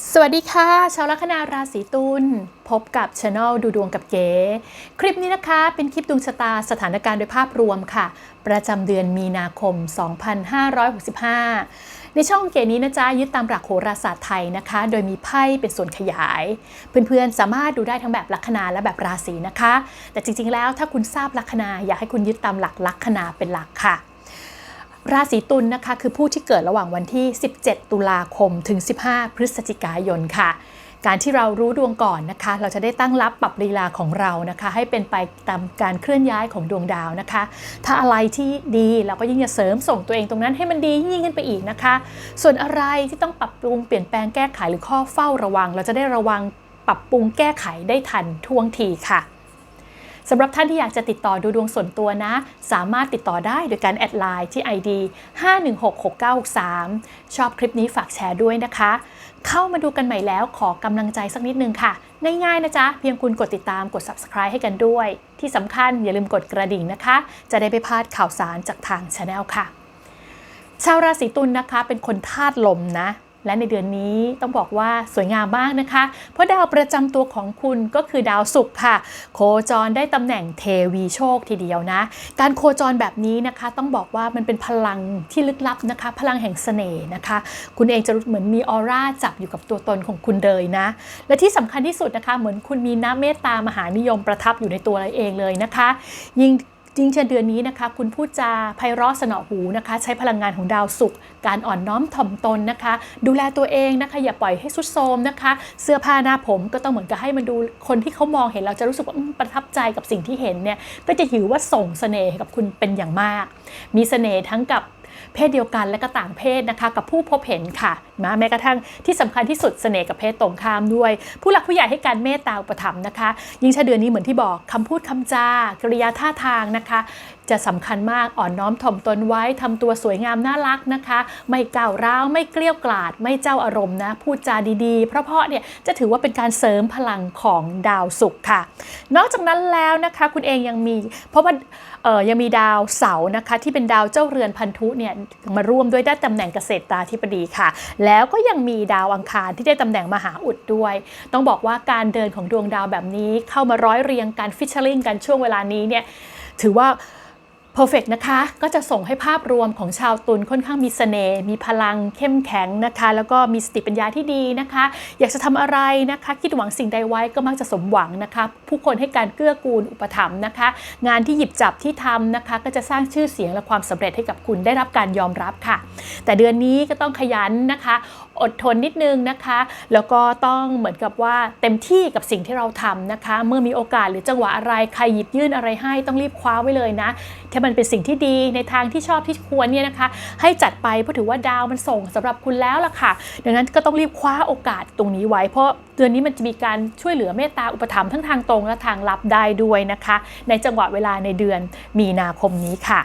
สวัสดีค่ะ ชาวลัคนาราศีตุลพบกับช anel ดูดวงกับเก๋คลิปนี้นะคะเป็นคลิปดวงชะตาสถานการณ์โดยภาพรวมค่ะ ประจำเดือนมีนาคม 2565 ในช่องเก๋นี้นะจ๊ะยึดตามหลักโหราศาสตร์ไทยนะคะ โดยมีไพ่เป็นส่วนขยาย เพื่อนๆ สามารถดูได้ทั้งแบบลัคนาและแบบราศีนะคะ แต่จริงๆแล้วถ้าคุณทราบลัคนาอยากให้คุณยึดตามหลักลัคนาเป็นหลักค่ะ ราศีตุลนนะคะคือผู้ที่เกิดระหว่างวันที่ 17 ตุลาคมถึง 15 พฤศจิกายนค่ะ การที่เรารู้ดวงก่อนนะคะ เราจะได้ตั้งรับปรับลีลาของเรานะคะ ให้เป็นไปตามการเคลื่อนย้ายของดวงดาวนะคะ ถ้าอะไรที่ดีเราก็ยิ่งจะเสริมส่งตัวเองตรงนั้นให้มันดียิ่งขึ้นไปอีกนะคะ ส่วนอะไรที่ต้องปรับปรุงเปลี่ยนแปลงแก้ไขหรือข้อเฝ้าระวัง เราจะได้ระวังปรับปรุงแก้ไขได้ทันท่วงทีค่ะ สำหรับท่านที่อยากจะติดต่อดูดวงส่วนตัวนะ สามารถติดต่อได้โดยการแอดไลน์ที่ ID 5166963 ชอบคลิปนี้ฝากแชร์ด้วยนะคะ เข้ามาดูกันใหม่แล้วขอกำลังใจสักนิดนึงค่ะ ง่ายๆนะจ๊ะ เพียงคุณกดติดตามกด subscribe ให้กันด้วย ที่สำคัญอย่าลืมกดกระดิ่งนะคะ จะได้ไม่พลาดข่าวสารจากทาง Channel ค่ะ ชาวราศีตุลนนะคะเป็นคนธาตุลมนะ และในเดือนนี้ต้องบอกว่าสวยงามมากนะคะ เพราะดาวประจำตัวของคุณก็คือดาวศุกร์ค่ะ โคจรได้ตำแหน่งเทวีโชคทีเดียวนะ การโคจรแบบนี้นะคะ ต้องบอกว่ามันเป็นพลังที่ลึกลับนะคะ พลังแห่งเสน่ห์นะคะ คุณเองจะเหมือนมีออร่าจับอยู่กับตัวตนของคุณเลยนะ และที่สำคัญที่สุดนะคะ เหมือนคุณมีน้ำเมตตามหานิยมประทับอยู่ในตัวเราเองเลยนะคะ ยิ่ง จริงเช่นเดือนนี้นะคะ คุณพูดจาไพเราะสนอหูนะคะ ใช้พลังงานของดาวศุกร์การอ่อนน้อมถ่อมตนนะคะ ดูแลตัวเองนะคะ อย่าปล่อยให้สุดโทมนะคะ เสื้อผ้าหน้าผมก็ต้องเหมือนกับให้มันดูคนที่เขามองเห็นเราจะรู้สึกว่าประทับใจกับสิ่งที่เห็นเนี่ยก็จะถือว่าส่งเสน่ห์กับคุณเป็นอย่างมาก มีเสน่ห์ทั้งกับ เพศเดียวกันและก็ต่างเพศนะคะ กับผู้พบเห็นค่ะมาแม้กระทั่งที่สำคัญที่สุดเสน่ห์กับเพศตรงข้ามด้วย ผู้หลักผู้ใหญ่ให้การเมตตาอุปถัมภ์นะคะ ยิ่งชาเดือนนี้เหมือนที่บอกคำพูดคำจากริยาท่าทางนะคะ จะสำคัญมากอ่อนน้อมถ่อมตนไว้ทำตัวสวยงามน่ารักนะคะ ไม่ก้าวร้าวไม่เกลี้ยวกล่อดไม่เจ้าอารมณ์นะพูดจาดีๆ เพราะเพราะเนี่ยจะถือว่าเป็นการเสริมพลังของดาวศุกร์ค่ะ นอกจากนั้นแล้วนะคะคุณเองยังมี เพราะว่าเออยังมีดาวเสาร์นะคะที่เป็นดาวเจ้าเรือนพันธุเนี่ยมาร่วมด้วยได้ตำแหน่งเกษตรตาธิบดีค่ะ แล้วก็ยังมีดาวอังคารที่ได้ตำแหน่งมหาอุดด้วย ต้องบอกว่าการเดินของดวงดาวแบบนี้เข้ามาร้อยเรียงการฟิชเชอร์ลิงกันช่วงเวลานี้เนี่ยถือว่า perfect นะคะ ก็จะส่งให้ภาพรวมของชาวตุลค่อนข้างมีเสน่ห์ มีพลังเข้มแข็งนะคะ แล้วก็มีสติปัญญาที่ดีนะคะ อยากจะทำอะไรนะคะ คิดหวังสิ่งใดไว้ก็มักจะสมหวังนะคะ ผู้คนให้การเกื้อกูลอุปถัมภ์นะคะ งานที่หยิบจับที่ทำนะคะ ก็จะสร้างชื่อเสียงและความสำเร็จให้กับคุณได้รับการยอมรับค่ะ แต่เดือนนี้ก็ต้องขยันนะคะ อดทนนิดนึงนะคะ แล้วก็ต้องเหมือนกับว่าเต็มที่กับสิ่งที่เราทำนะคะ เมื่อมีโอกาสหรือจังหวะอะไรใครหยิบยื่นอะไรให้ต้องรีบคว้าไว้เลยนะถ้ามันเป็นสิ่งที่ดีในทางที่ชอบที่ควรเนี่ยนะคะ ให้จัดไปเพราะถือว่าดาวมันส่งสำหรับคุณแล้วล่ะค่ะ ดังนั้นก็ต้องรีบคว้าโอกาสตรงนี้ไว้ เพราะเดือนนี้มันจะมีการช่วยเหลือเมตตาอุปถัมภ์ทั้งทางตรงและทางลับได้ด้วยนะคะ ในจังหวะเวลาในเดือนมีนาคมนี้ค่ะ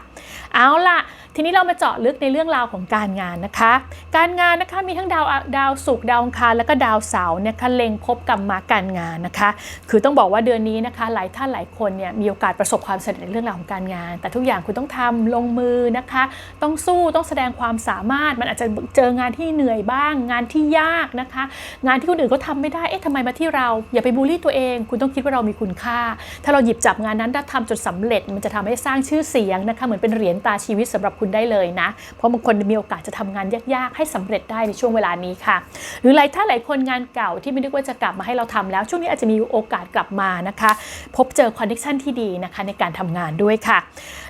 เอาล่ะ ทีนี้เรามาเจาะลึกในเรื่องราวของการงานนะคะ การงานนะคะมีทั้งดาวดาวศุกร์ดาวอังคารแล้วก็ดาวเสาร์เนี่ยค่ะเล็งพบกับมาการงานนะคะ คือต้องบอกว่าเดือนนี้นะคะ หลายท่านหลายคนเนี่ยมีโอกาสประสบความสำเร็จในเรื่องราวของการงาน แต่ทุกอย่างคุณต้องทำลงมือนะคะ ต้องสู้ต้องแสดงความสามารถมันอาจจะเจองานที่เหนื่อยบ้าง งานที่ยากนะคะ งานที่คนอื่นก็ทำไม่ได้เอ๊ะทำไมมาที่เรา อย่าไปบูลลี่ตัวเอง คุณต้องคิดว่าเรามีคุณค่า ถ้าเราหยิบจับงานนั้นถ้าทำจนสำเร็จ มันจะทำให้สร้างชื่อเสียงนะคะเหมือนเป็นเหรียญตาชีวิตสำหรับคุณได้เลยนะ เพราะบางคนมีโอกาสจะทำงานยากๆ ให้สำเร็จได้ในช่วงเวลานี้ค่ะ หรือหลายท่านหลายคนงานเก่าที่ไม่นึกว่าจะกลับมาให้เราทำแล้ว ช่วงนี้อาจจะมีโอกาสกลับมานะคะ พบเจอคอนเนคชันที่ดีนะคะในการทำงานด้วยค่ะ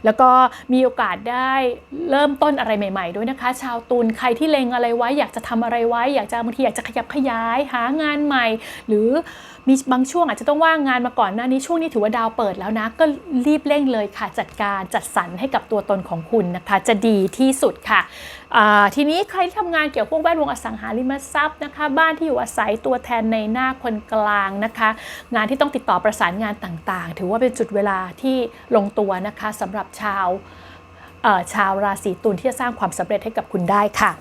แล้วก็มีโอกาสได้เริ่มต้นอะไรใหม่ ๆ ด้วยนะคะ ชาวตุลใครที่เลงอะไรไว้ อยากจะทำอะไรไว้ อยากจะบางทีอยากจะขยับขยาย หางานใหม่ หรือมีบางช่วงอาจจะต้องว่างงานมาก่อนหน้านี้ช่วงนี้ถือว่าดาวเปิดแล้วนะ ก็รีบเร่งเลยค่ะจัดการจัดสรรให้กับตัวตนของคุณนะคะจะดีที่สุดค่ะทีนี้ใครที่ทำงานเกี่ยวกับพวกแวดวงอสังหาริมทรัพย์นะคะ บ้านที่อยู่อาศัยตัวแทนในหน้าคนกลางนะคะ งานที่ต้องติดต่อประสานงานต่างๆ ถือว่าเป็นจุดเวลาที่ลงตัวนะคะสำหรับชาวชาวราศีตุลที่จะสร้างความสำเร็จให้กับคุณได้ค่ะ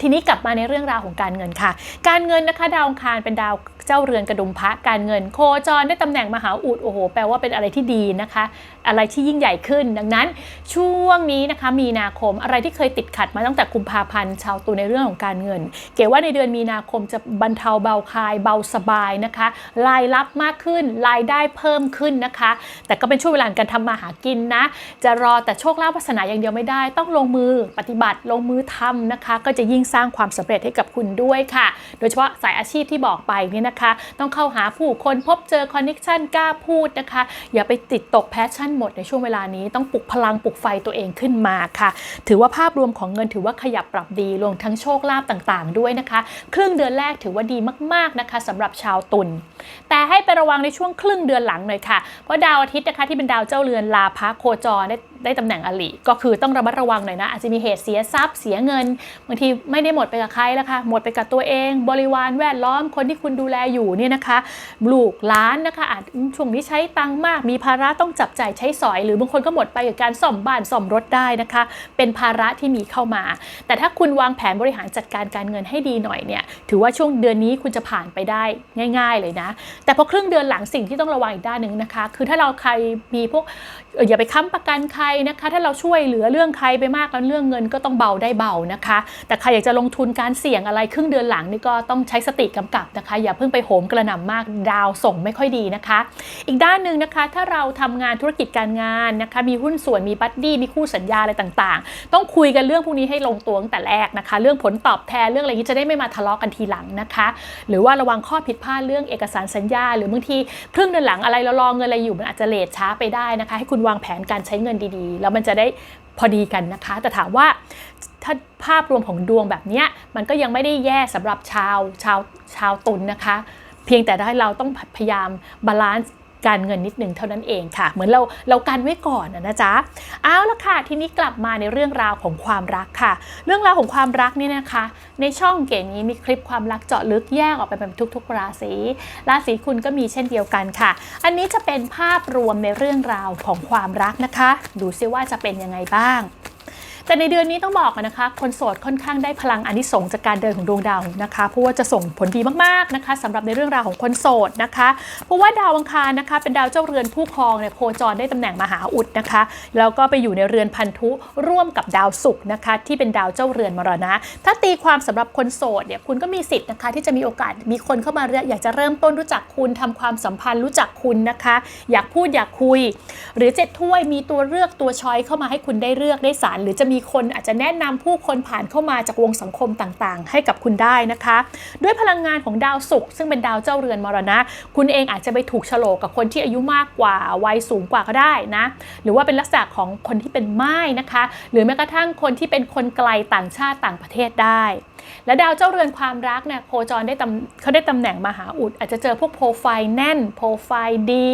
ทีนี้กลับมาในเรื่องราวของการเงินค่ะ การเงินนะคะดาวอังคารเป็นดาว เจ้าเรือนกระดุมพระการเงิน โคจรได้ตำแหน่งมหาอุดโอ้โห แปลว่าเป็นอะไรที่ดีนะคะ อะไรที่ยิ่งใหญ่ขึ้น ดังนั้นช่วงนี้นะคะ มีนาคมอะไรที่เคยติดขัดมาตั้งแต่กุมภาพันธ์ชาวตุในเรื่องของการเงิน เก๋ว่าในเดือนมีนาคมจะบรรเทาเบาคลายเบาสบายนะคะรายรับมากขึ้นรายได้เพิ่มขึ้นนะคะ แต่ก็เป็นช่วงเวลาการทำมาหากินนะ จะรอแต่โชคลาภวาสนาอย่างเดียวไม่ได้ ต้องลงมือปฏิบัติลงมือทำนะคะ ก็จะยิ่งสร้างความสำเร็จให้กับคุณด้วยค่ะ โดยเฉพาะสายอาชีพที่บอกไปนี่นะนะคะ ต้องเข้าหาผู้คนพบเจอคอนเน็ชันกล้าพูดนะคะ อย่าไปติดตกแพชชั่นหมดในช่วงเวลานี้ต้องปลุกพลังปลุกไฟตัวเองขึ้นมาค่ะ ถือว่าภาพรวมของเงินถือว่าขยับปรับดีรวมทั้งโชคลาภต่างๆ ด้วยนะคะ ครึ่งเดือนแรกถือว่าดีมากๆนะคะสำหรับชาวตุลแต่ให้ไประวังในช่วงครึ่งเดือนหลังหน่อยค่ะเพราะดาวอาทิตย์นะคะที่เป็นดาวเจ้าเรือนลาภโคจรได้ ได้ตำแหน่งอลิก็คือต้องระมัดระวังหน่อยนะ อาจจะมีเหตุเสียทรัพย์เสียเงินบางทีไม่ได้หมดไปกับใครแล้วค่ะหมดไปกับตัวเอง บริวารแวดล้อมคนที่คุณดูแลอยู่เนี่ยนะคะลูกหล้านนะคะอาจช่วงนี้ใช้ตังค์มากมีภาระต้องจับจ่ายใช้สอย หรือบางคนก็หมดไปกับการซ่อมบ้านซ่อมรถได้นะคะ เป็นภาระที่มีเข้ามา แต่ถ้าคุณวางแผนบริหารจัดการการเงินให้ดีหน่อยเนี่ยถือว่าช่วงเดือนนี้คุณจะผ่านไปได้ง่าย ๆ เลยนะ แต่พอครึ่งเดือนหลังสิ่งที่ต้องระวังอีกด้านหนึ่งนะคะ คือถ้าเราใครมีพวกอย่าไปค้ำประกันใครนะคะ ถ้าเราช่วยเหลือเรื่องใครไปมากแล้วเรื่องเงินก็ต้องเบาได้เบานะคะ แต่ใครอยากจะลงทุนการเสี่ยงอะไรครึ่งเดือนหลังนี่ก็ต้องใช้สติกำกับนะคะ อย่าเพิ่งไปโหมกระหน่ำมากดาวส่งไม่ค่อยดีนะคะ อีกด้านหนึ่งนะคะ ถ้าเราทำงานธุรกิจการงานนะคะ มีหุ้นส่วนมีบัดดี้มีคู่สัญญาอะไรต่างๆ ต้องคุยกันเรื่องพวกนี้ให้ลงตัวตั้งแต่แรกนะคะ เรื่องผลตอบแทนเรื่องอะไรนี้จะได้ไม่มาทะเลาะกันทีหลังนะคะ หรือว่าระวังข้อผิดพลาดเรื่องเอกสารสัญญา หรือบางทีครึ่งเดือนหลังอะไรเรารอเงินอะไรอยู่มันอาจจะเลทช้าไปได้นะคะ ให้คุณวางแผนการใช้เงินดีๆแล้วมันจะได้พอดีกันนะคะ แต่ถามว่าถ้าภาพรวมของดวงแบบนี้มันก็ยังไม่ได้แย่สำหรับชาวชาวชาวตุลนะคะ เพียงแต่ได้เราต้องพยายามบาลานซ์ การเงินนิดหนึ่งเท่านั้นเองค่ะ เหมือนเราเรากันไว้ก่อนนะนะจ๊ะเอาละค่ะ ทีนี้กลับมาในเรื่องราวของความรักค่ะ เรื่องราวของความรักนี่นะคะ ในช่องเก๋นี้มีคลิปความรักเจาะลึกแยกออกไปเป็นทุก ๆ ราศีราศีคุณก็มีเช่นเดียวกันค่ะ อันนี้จะเป็นภาพรวมในเรื่องราวของความรักนะคะ ดูซิว่าจะเป็นยังไงบ้าง แต่ในเดือนนี้ต้องบอกนะคะ คนโสดค่อนข้างได้พลังอานิสงส์จากการเดินของดวงดาวนะคะ เพราะว่าจะส่งผลดีมากๆนะคะสำหรับในเรื่องราวของคนโสดนะคะ เพราะว่าดาวอังคารนะคะเป็นดาวเจ้าเรือนผู้ครองเนี่ยโคจรได้ตำแหน่งมหาอุดนะคะ แล้วก็ไปอยู่ในเรือนพันธุร่วมกับดาวศุกร์นะคะ ที่เป็นดาวเจ้าเรือนมรณะ ถ้าตีความสำหรับคนโสดเนี่ยคุณก็มีสิทธิ์นะคะที่จะมีโอกาสมีคนเข้ามาเรียอยากจะเริ่มต้นรู้จักคุณทำความสัมพันธ์รู้จักคุณนะคะ อยากพูดอยากคุย หรือเจ็ดถ้วยมีตัวเลือกตัวช้อยเข้ามาให้คุณได้เลือกได้สารหรือจะมีีคนอาจจะแนะนำผู้คนผ่านเข้ามาจากวงสังคมต่างๆ ให้กับคุณได้นะคะ ด้วยพลังงานของดาวศุกร์ซึ่งเป็นดาวเจ้าเรือนมรณะ คุณเองอาจจะไปถูกโฉลกกับคนที่อายุมากกว่าวัยสูงกว่าก็ได้นะ หรือว่าเป็นลักษณะของคนที่เป็นไม้นะคะ หรือแม้กระทั่งคนที่เป็นคนไกลต่างชาติต่างประเทศได้ และดาวเจ้าเรือนความรักเนี่ยโคจรได้ตำเขาได้ตำแหน่งมหาอุด อาจจะเจอพวกโปรไฟล์แน่น โปรไฟล์ดี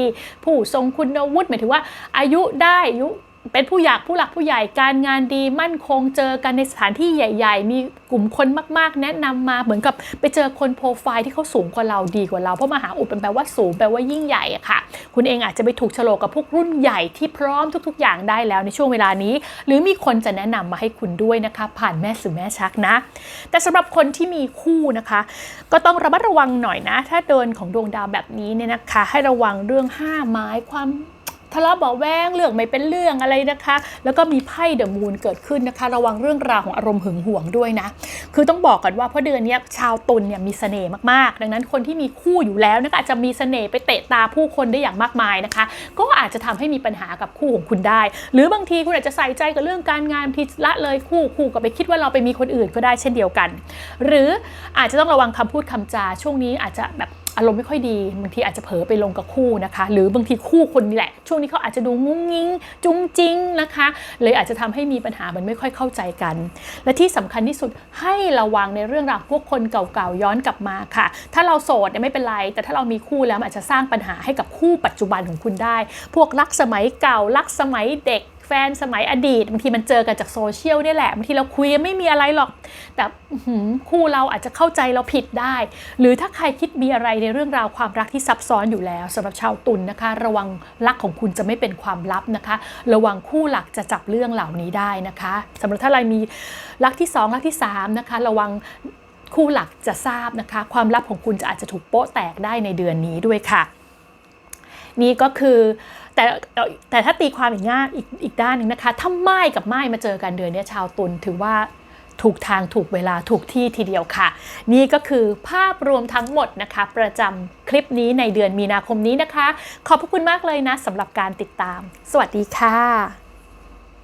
ผู้ทรงคุณวุฒิหมายถึงว่าอายุได้อายุ เป็นผู้อยากผู้หลักผู้ใหญ่การงานดีมั่นคงเจอกันในสถานที่ใหญ่ ๆ มีกลุ่มคนมากๆ แนะนำมาเหมือนกับไปเจอคนโปรไฟล์ที่เขาสูงกว่าเราดีกว่าเราเพราะมหาอุดเป็นแปลว่าสูงแปลว่ายิ่งใหญ่อะค่ะ คุณเองอาจจะไปถูกโฉลกกับพวกรุ่นใหญ่ที่พร้อมทุก ๆ อย่างได้แล้วในช่วงเวลานี้ หรือมีคนจะแนะนำมาให้คุณด้วยนะคะ ผ่านแม่สื่อแม่ชักนะ แต่สำหรับคนที่มีคู่นะคะ ก็ต้องระมัดระวังหน่อยนะ ถ้าเดินของดวงดาวแบบนี้เนี่ยนะคะ ให้ระวังเรื่องห้าไม้ความ ทะเลาะเบาแวงเรื่องไม่เป็นเรื่องอะไรนะคะ แล้วก็มีไพ่เดอะมูนเกิดขึ้นนะคะ ระวังเรื่องราวของอารมณ์หึงหวงด้วยนะ คือต้องบอกก่อนว่าเพราะเดือนนี้ชาวตุลเนี่ยมีเสน่ห์มากๆ ดังนั้นคนที่มีคู่อยู่แล้วนะคะอาจจะมีเสน่ห์ไปเตะตาผู้คนได้อย่างมากมายนะคะ ก็อาจจะทำให้มีปัญหากับคู่ของคุณได้ หรือบางทีคุณอาจจะใส่ใจกับเรื่องการงานทีละเลยคู่คู่ก็ไปคิดว่าเราไปมีคนอื่นก็ได้เช่นเดียวกัน หรืออาจจะต้องระวังคำพูดคำจาช่วงนี้อาจจะแบบ อารมณ์ไม่ค่อยดีบางทีอาจจะเผลอไปลงกับคู่นะคะ หรือบางทีคู่คนนี่แหละ ช่วงนี้เขาอาจจะดูงุ้งงิ้งจุ้งจิ้งนะคะ เลยอาจจะทำให้มีปัญหามันไม่ค่อยเข้าใจกัน และที่สำคัญที่สุดให้ระวังในเรื่องราวพวกคนเก่าๆย้อนกลับมาค่ะ ถ้าเราโสดเนี่ยไม่เป็นไร แต่ถ้าเรามีคู่แล้วอาจจะสร้างปัญหาให้กับคู่ปัจจุบันของคุณได้ พวกรักสมัยเก่ารักสมัยเด็ก ฟนสมัยอดีตบางทีมันเจอกันจากโซเชียลเนี่ยแหละบางทีเราคุยกันไม่มีอะไรหรอก แต่หืคู่เราอาจจะเข้าใจเราผิดได้ หรือถ้าใครคิดมีอะไรในเรื่องราวความรักที่ซับซ้อนอยู่แล้วสำหรับชาวตุลนะคะ ระวังรักของคุณจะไม่เป็นความลับนะคะ ระวังคู่หลักจะจับเรื่องเหล่านี้ได้นะคะสำหรับถ้าใครมีรักที่สองรักที่สามนะคะ ระวังคู่หลักจะทราบนะคะ ความลับของคุณจะอาจจะถูกโป๊ะแตกได้ในเดือนนี้ด้วยค่ะ นี่ก็คือแต่แต่ถ้าตีความอีกง่ายอีกอีกด้านหนึ่งนะคะถ้าไม้กับไม้มาเจอกันเดือนนี้ชาวตุลถือว่าถูกทางถูกเวลาถูกที่ทีเดียวค่ะ นี่ก็คือภาพรวมทั้งหมดนะคะ ประจำคลิปนี้ในเดือนมีนาคมนี้นะคะ ขอบพระคุณมากเลยนะสำหรับการติดตาม สวัสดีค่ะ